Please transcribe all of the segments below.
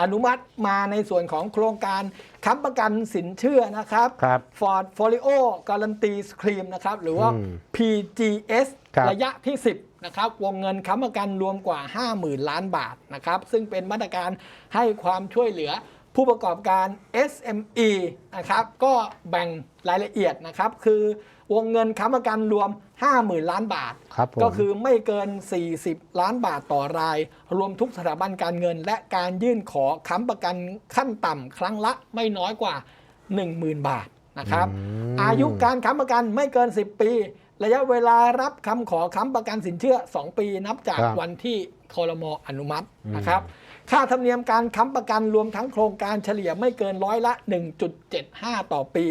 อนุมัติมาในส่วนของโครงการค้ำประกันสินเชื่อนะครับ ครับ Ford Folio Guarantee Scheme นะครับ หรือว่า อืม PGS ครับ ระยะที่ 10 นะครับ วงเงินค้ำประกันรวมกว่า 50,000 ล้านบาทนะครับ ซึ่งเป็นมาตรการให้ความช่วยเหลือ ผู้ประกอบการ SME นะครับก็แบ่งรายละเอียดนะครับ คือวงเงินค้ำประกันรวม 50,000 ล้านบาท ครับผม ก็คือไม่เกิน 40 ล้านบาทต่อราย รวมทุกสถาบันการเงิน และการยื่นขอค้ำประกันขั้นต่ำครั้งละไม่น้อยกว่า 10,000 บาทนะครับมอายุการค้ำประกันไม่เกิน 10 ปี ระยะเวลารับคำขอค้ำประกันสินเชื่อ 2 ปีนับจากครับ วันที่คอรมออนุมัตินะครับ ค่าธรรมเนียมการค้ำประกันรวมทั้งโครงการเฉลี่ยไม่เกินร้อยละ 1.75 ต่อปี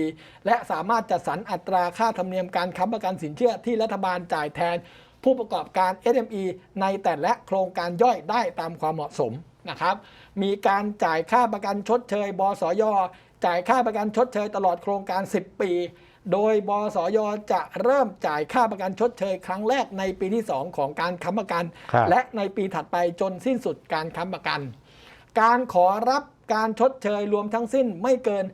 และสามารถจัดสรรอัตราค่าธรรมเนียมการค้ำประกันสินเชื่อที่รัฐบาลจ่ายแทน ผู้ประกอบการ SME ในแต่ละโครงการย่อยได้ตามความเหมาะสมนะครับมีการจ่ายค่าประกันชดเชย บสยจ่ายค่าประกันชดเชยตลอดโครงการ 10 ปี โดยบสยจะเริ่มจ่ายค่าประกันชดเชยครั้งแรกในปีที่ 2 ของการค้ำประกันครับและในปีถัดไปจนสิ้นสุดการค้ำประกัน การขอรับการชดเชยรวมทั้งสิ้นไม่เกิน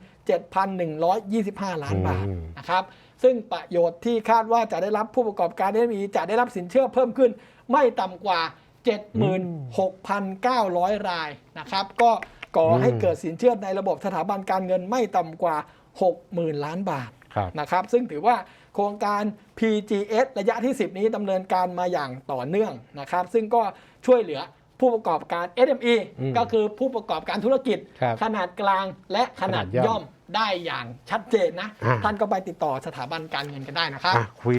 7,125 ล้านบาทอืมนะครับ ซึ่งประโยชน์ที่คาดว่าจะได้รับผู้ประกอบการ SME จะได้รับสินเชื่อเพิ่มขึ้น ไม่ต่ำกว่า 76,900 รายนะครับ ก็ก่อให้เกิดสินเชื่อในระบบสถาบันการเงินไม่ต่ำกว่า 60,000 ล้านบาทครับ นะครับซึ่งถือว่าโครงการ PGS ระยะที่ 10 นี้ดำเนินการมาอย่างต่อเนื่องนะครับ ซึ่งก็ช่วยเหลือผู้ประกอบการ SME อืมก็คือผู้ประกอบการธุรกิจครับขนาดกลางและขนาดขนาดย่อมย่อมได้อย่างชัดเจนนะอ่าท่านก็ไปติดต่อสถาบันการเงินกันได้นะครับอะคุย